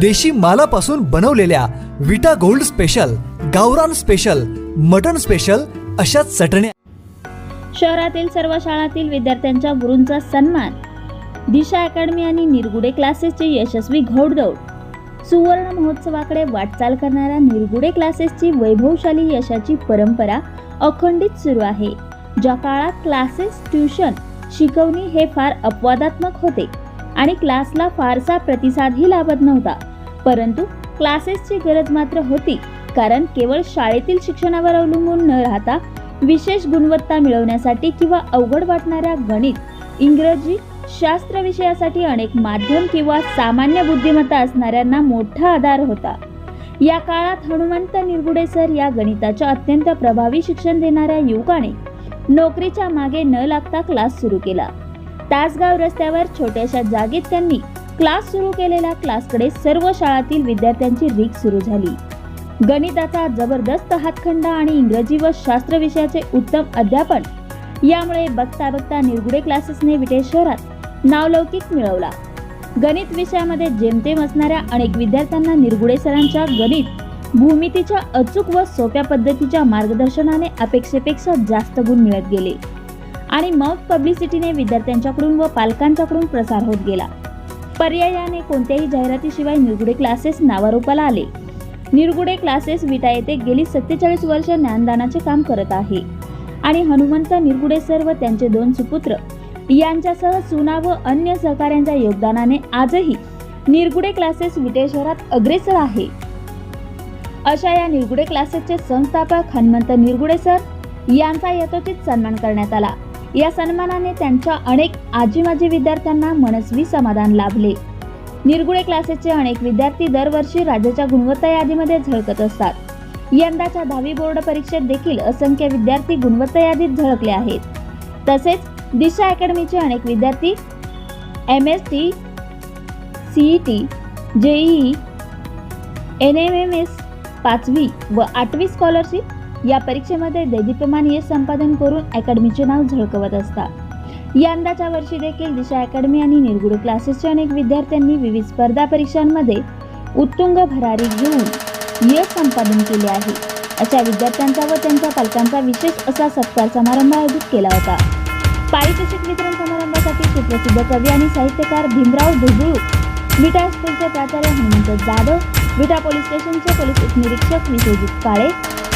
देशी मालापासून बनवलेल्या विटा गोल्ड स्पेशल गावरान स्पेशल मटन स्पेशल अशा चटण्या शहरातील सर्व शाळातील विद्यार्थ्यांच्या गुरूंचा सन्मान. दिशा अकॅडमी आणि निरगुडे क्लासेसचे यशस्वी घोडदौड. सुवर्ण महोत्सवाकडे वाटचाल करणाऱ्या निरगुडे क्लासेसची वैभवशाली यशाची परंपरा अखंडित सुरू आहे. ज्या काळात क्लासेस ट्युशन शिकवणी हे फार अपवादात्मक होते आणि क्लासला फारसा प्रतिसादही लाभत नव्हता. परंतु क्लासेसची गरज मात्र होती कारण केवळ शाळेतील शिक्षणावर अवलंबून न राहता विशेष गुणवत्ता मिळवण्यासाठी किंवा अवघड वाटणाऱ्या गणित इंग्रजी शास्त्र विषयासाठी अनेक माध्यम किंवा सामान्य बुद्धिमत्ता असणाऱ्यांना मोठा आधार होता. या काळात हनुमंत निरगुडे सर या गणिताच्या अत्यंत प्रभावी शिक्षण देणाऱ्या युवकाने नोकरीच्या मागे न लागता क्लास सुरू केला. तासगाव रस्त्यावर छोट्याशा जागेत त्यांनी क्लास सुरू केलेल्या क्लासकडे सर्व शाळातील विद्यार्थ्यांची रीक सुरू झाली. गणिताचा जबरदस्त हातखंडा आणि इंग्रजी व शास्त्र विषयाचे उत्तम अध्यापन यामुळे बघता बघता निरगुडे क्लासेसने विटे शहरात नावलौकिक मिळवला. गणित विषयामध्ये जेमतेम असणाऱ्या अनेक विद्यार्थ्यांना निरगुडे सरांच्या गणित भूमितीच्या अचूक व सोप्या पद्धतीच्या मार्गदर्शनाने अपेक्षेपेक्षा जास्त गुण मिळत गेले. आणि मग पब्लिसिटीने विद्यार्थ्यांच्याकडून व पालकांच्याकडून प्रसार होत गेला. पर्यायाने कोणत्याही जाहिरातीशिवाय निरगुडे क्लासेस नावारूपाला आले. निरगुडे क्लासेस विटा येथे गेली सत्तेचाळीस वर्ष ज्ञानदानाचे काम करत आहे. आणि हनुमंत निरगुडे सर व त्यांचे दोन सुपुत्र यांच्यासह सुना व अन्य सहकाऱ्यांच्या योगदानाने आजही निरगुडे क्लासेस विटे शहरात अग्रेसर आहे. अशा या निरगुडे क्लासेसचे संस्थापक हनुमंत निरगुडे सर यांचा यथोचित सन्मान करण्यात आला. या सन्मानाने त्यांच्या अनेक आजी माजी विद्यार्थ्यांना मनस्वी समाधान लाभले. निर्गुळे क्लासेसचे अनेक विद्यार्थी दरवर्षी राज्याच्या गुणवत्ता यादीमध्ये झळकत असतात. यंदाच्या दहावी बोर्ड परीक्षेत देखील असंख्य विद्यार्थी गुणवत्ता यादीत झळकले आहेत. तसेच दिशा अकॅडमीचे अनेक विद्यार्थी M S T C E T JEE N M M S पाचवी व आठवी स्कॉलरशिप या परीक्षेमध्ये दैदिप्यमान यश संपादन करून अकॅडमीचे नाव झळकवत असतात. यंदाच्या वर्षी देखील दिशा अकॅडमी आणि निरगुडे क्लासेसच्या अनेक विद्यार्थ्यांनी विविध स्पर्धा परीक्षांमध्ये उत्तुंग भरारी घेऊन यश संपादन केले आहे. अशा विद्यार्थ्यांचा व त्यांच्या पालकांचा विशेष असा सत्कार समारंभ आयोजित केला होता. पारितोषिक वितरण समारंभासाठी सुप्रसिद्ध कवी आणि साहित्यकार भीमराव धुबुळू विटा स्कूलचे प्राचार्य हनुमंत जाधव विटा पोलीस स्टेशनचे पोलीस उपनिरीक्षक विश्वजित काळे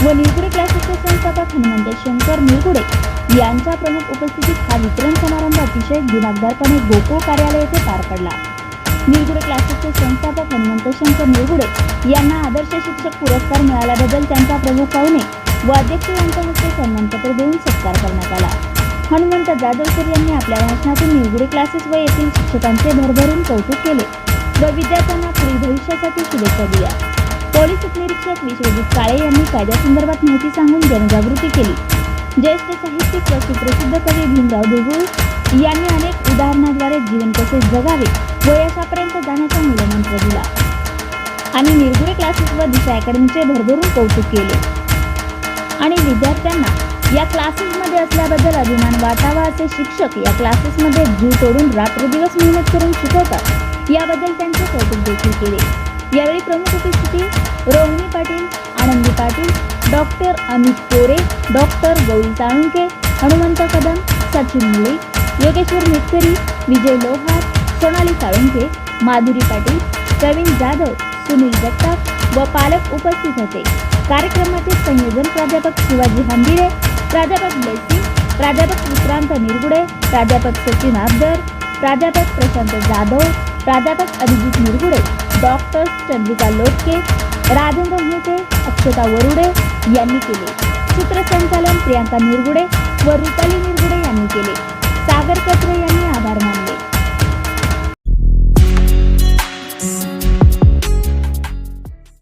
व निरगुडे क्लासेसचे संस्थापक हनुमंत शंकर निरगुडे यांच्या प्रमुख उपस्थितीत हा वितरण समारंभ अतिशय दिमागदारपणे गोकुळ कार्यालय येथे पार पडला. निरगुडे क्लासेसचे संस्थापक हनुमंत शंकर निरगुडे यांना आदर्श शिक्षक पुरस्कार मिळाल्याबद्दल त्यांचा प्रमुख पाहुणे व अध्यक्ष यांच्या हस्ते सन्मानपत्र देऊन सत्कार करण्यात आला. हनुमंत जाधवकर यांनी आपल्या भाषणातून निरगुडे क्लासेस व येथील शिक्षकांचे भरभरून कौतुक केले व विद्यार्थ्यांना पुढील भविष्यासाठी शुभेच्छा दिल्या. पोलीस उपनिरीक्षक विश्वजित काळे यांनी कायद्यासंदर्भात माहिती सांगून जनजागृती केली. ज्येष्ठ साहित्यिक व सुप्रसिद्ध कवी भीमराव देगुळ यांनी अनेक उदाहरणाद्वारे जीवन कसे जगावे व यशापर्यंत जाण्याचा मूलमंत्र दिला. आणि निरगुडे क्लासेस व दिशा अकॅडमीचे भरभरून कौतुक केले. आणि विद्यार्थ्यांना या क्लासेसमध्ये असल्याबद्दल अभिमान वाटावा असे शिक्षक या क्लासेसमध्ये जीव तोडून रात्रदिवस मेहनत करून शिकवतात. याबद्दल त्यांचे कौतुक देखील केले. यावेळी प्रमुख उपस्थिती रोहिणी पाटील आनंदी पाटील डॉक्टर अमित कोरे डॉक्टर गौरी साळुंके हनुमंत कदम सचिन मुळे योगेश्वर मिटकरी विजय लोहार सोनाली साळुंके माधुरी पाटील प्रवीण जाधव सुनील जगताप व पालक उपस्थित होते. कार्यक्रमाचे संयोजन प्राध्यापक शिवाजी हंबिरे प्राध्यापक ब्लेसिंग प्राध्यापक विक्रांत निरगुडे प्राध्यापक सचिन आबदर प्राध्यापक प्रशांत जाधव प्राध्यापक अभिजित निरगुडे डॉक्टर्स चंद्रिका लोटके राजेंद्र मोहिते अक्षता वरुडे यांनी केले. सूत्रसंचालन प्रियांका निरगुडे व रुपाली